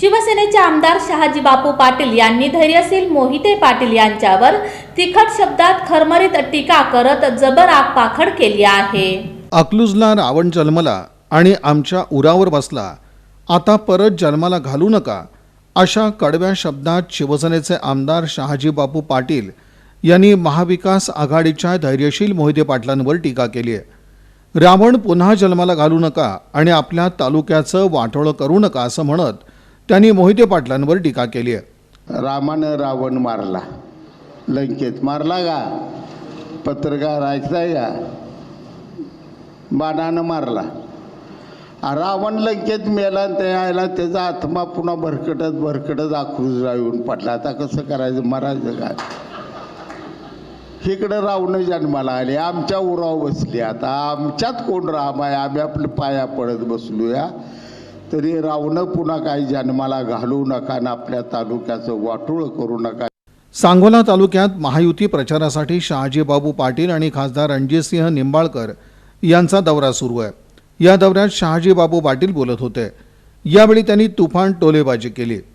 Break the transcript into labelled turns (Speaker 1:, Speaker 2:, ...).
Speaker 1: शिवसेनेचे आमदार शहाजी बापू पाटील यांनी धैर्यशील मोहिते पाटील यांच्यावर तिखट शब्दात खरमरीत टीका करत जबर आगपाखड केली आहे.
Speaker 2: अकलूजला रावण जन्मला आणि आमच्या उरावर बसला. आता परत जन्माला घालू नका अशा कडव्या शब्दात शिवसेनेचे आमदार शहाजी बापू पाटील यांनी महाविकास आघाडीच्या धैर्यशील मोहिते पाटलांवर टीका केली आहे. रावण पुन्हा जन्माला घालू नका आणि आपल्या तालुक्याचं वाटोळं करू नका असं म्हणत त्यांनी मोहिते पाटलांवर टीका केली आहे.
Speaker 3: रामानं रावण मारला. लंकेत मारला का? पत्रकार ऐकताय का बाणानं मारला. रावण लंकेत मेला आणि ते यायला त्याचा आत्मा पुन्हा भरकटत भरकटत आक्रोश येऊन पडला. आता कसं करायचं? मरायचं काय इकडं रावणं जन्माला आले. आमच्या उराव बसली. आता आमच्यात कोण राम आहे? आम्ही आपलं पाया पडत बसलो या तरी रावणं पुन्हा काही जन्माला घालू नका ना आपल्या तालुक्याचं वाटोळ करू नका.
Speaker 2: सांगोला तालुक्यात महायुती प्रचारासाठी शहाजीबाबू पाटील आणि खासदार रणजितसिंह निंबाळकर यांचा दौरा सुरू आहे. या दौऱ्यात शहाजीबाबू पाटील बोलत होते. यावेळी त्यांनी तुफान टोलेबाजी केली.